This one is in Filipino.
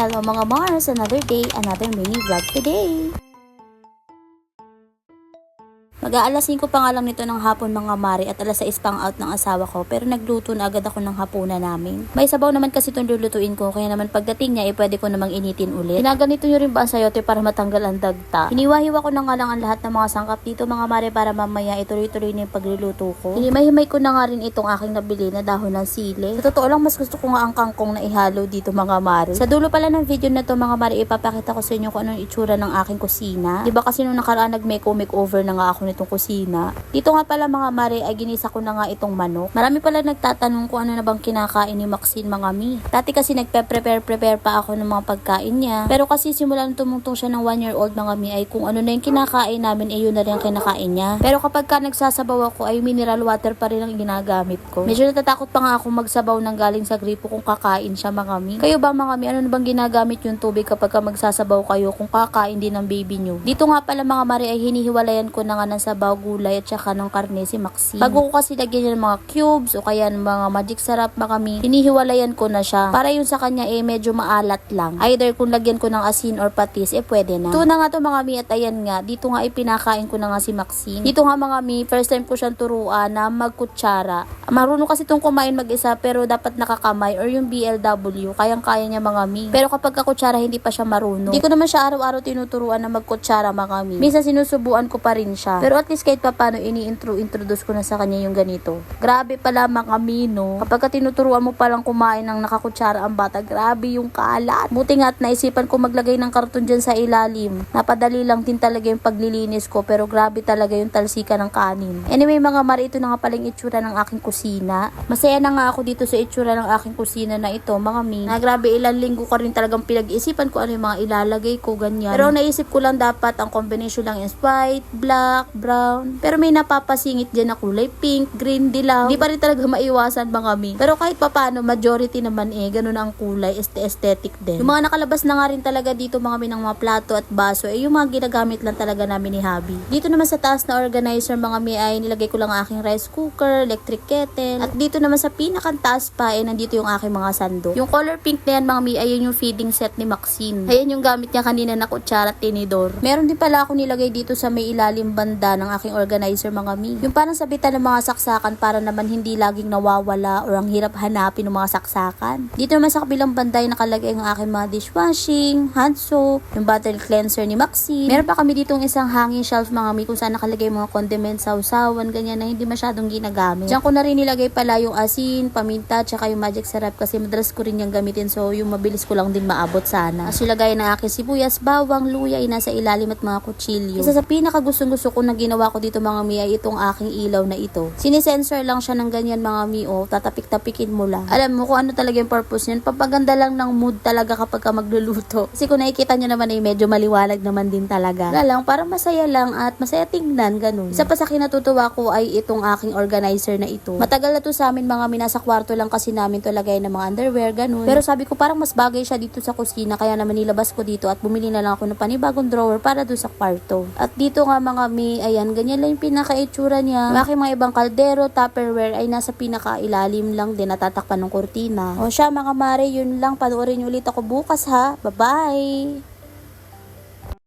Hello mga Mars, another day, another mini vlog today. Mag-aalas 5 pa nga lang nito ng hapon mga mari at alas 6 pang out ng asawa ko pero nagluto na agad ako ng hapunan namin. May sabaw naman kasi itong lulutuin ko kaya naman pagdating niya eh pwede ko namang initin ulit. Ginaganito nyo rin ba ang sayote para matanggal ang dagta? Hiniwa-hiwa ko na nga lang ang lahat ng mga sangkap dito mga mari para mamaya ituloy-tuloy na yung pagluluto ko. Hinimay-himay ko na nga rin itong aking nabili na dahon ng sili. Sa totoo lang mas gusto ko nga ang kangkong na ihalo dito mga mari. Sa dulo pala ng video na to mga mari ipapakita ko sa inyo kung anong itsura ng aking kusina. Diba kasi nung nakaraan nag-make-makeover na nga ako nitong kusina. Dito nga pala mga mare ay ginisa ko na nga itong manok. Marami pala nagtatanong kung ano na bang kinakain ni Maxine mga mi. Dati kasi nagpe-prepare-prepare pa ako ng mga pagkain niya. Pero kasi simula nung tumungtong siya ng 1 year old mga mi ay kung ano na yung kinakain namin ay yun na rin ang kinakain niya. Pero kapag ka nagsasabaw ako ay mineral water pa rin ang ginagamit ko. Medyo natatakot pa nga ako magsabaw ng galing sa gripo kung kakain siya mga mi. Kayo ba mga mi, ano na bang ginagamit yung tubig kapag ka magsasabaw kayo kung kakain din ng baby nyo? Dito nga pala mga mare ay hinihiwalayan ko na nga ng sabaw gulay at saka ng karne si Maxine. Bago ko kasi lagyan yan ng mga cubes o kaya ng mga magic sarap mga mi, hinihiwalayan ko na siya. Para yung sa kanya eh medyo maalat lang. Either kung lagyan ko ng asin or patis eh pwede na. Ito na nga to mga mi at ayan nga, dito nga ipinakain ko na nga si Maxine. Dito nga mga mi, first time ko siyang turuan na magkutsara. Marunong kasi itong kumain mag-isa pero dapat nakakamay or yung BLW, kayang-kaya niya mga mi. Pero kapag kakutsara hindi pa siya marunong. Hindi ko naman siya araw-araw tinuturuan na magkutsara mga mi. Minsan sinusubuan ko pa rin siya. Pero at least kahit pa paano ini-intro-introduce ko na sa kanya yung ganito. Grabe pala mga mino. Kapag ka tinuturuan mo palang kumain ng nakakutsara ang bata, grabe yung kalat. Buti nga at naisipan ko maglagay ng karton dyan sa ilalim. Napadali lang din talaga yung paglilinis ko pero grabe talaga yung talsika ng kanin. Anyway mga mari, ito na nga pala yung itsura ng aking kusina. Masaya na nga ako dito sa itsura ng aking kusina na ito mga mi. Na grabe ilang linggo ko rin talagang pinag-isipan ko ano yung mga ilalagay ko ganyan. Pero naisip ko lang dapat ang combination lang is white, black, brown. Pero may napapasingit dyan na kulay pink, green, dilaw. Hindi pa rin talaga maiwasan mga mi. Pero kahit papano, majority naman eh, ganun ang kulay, este aesthetic din. Yung mga nakalabas na nga rin talaga dito mga mi ng mga plato at baso, eh yung mga ginagamit lang talaga namin ni Habi. Dito naman sa taas na organizer mga mi ay nilagay ko lang ang aking rice cooker, electric kettle. At dito naman sa pinakantaas pa eh nandito yung aking mga sando. Yung color pink na yan mga mi ay yun yung feeding set ni Maxine. Ayan yung gamit niya kanina na kutsara at tinidor. Meron din pala ako nilagay dito sa may ilalim banda ng aking organizer mga mi. Yung parang sabitan ng mga saksakan para naman hindi laging nawawala or ang hirap hanapin ng mga saksakan. Dito naman sa kabilang banda ay nakalagay ang aking mga dishwashing, hand soap, yung bottle cleanser ni Maxine. Meron pa kami ditong isang hanging shelf mga mi kung saan nakalagay mga condiments, sausawan, ganyan na hindi masyadong ginagamit. Diyan ko na rin nilagay pala yung asin, paminta, tsaka yung magic syrup kasi madalas ko rin yung gamitin so yung mabilis ko lang din maabot sana. Tapos ilagay na aking sibuyas, bawang, luya, ay nasa ilalim at mga kutsilyo. Isa sa pinaka gustong gusto ko na ginawa ko dito mga mi ay itong aking ilaw na ito. Sinisensor lang siya ng ganyan mga mi o tatapik-tapikin mo lang. Alam mo kung ano talaga yung purpose niyan. Papaganda lang ng mood talaga kapag ka magluluto. Kasi kung nakikita nyo naman ay medyo maliwalag naman din talaga. Wala lang, parang masaya lang at masaya tingnan, ganun. Isa pa sa kinatutuwa ko ay itong aking organizer na ito. Matagal na to sa amin mga minasa kwarto lang kasi namin to lagay ng mga underwear, ganun. Pero sabi ko parang mas bagay siya dito sa kusina kaya naman nilabas ko dito at bumili na lang ako ng panibagong drawer para doon sa kwarto. At dito nga mga mi, ayan, ganyan lang yung pinaka-itsura niya. Aking mga ibang kaldero, tupperware ay nasa pinaka-ilalim lang din natatakpan ng kurtina. O siya mga mare, yun lang. Panoorin niyo ulit ako bukas ha. Bye-bye!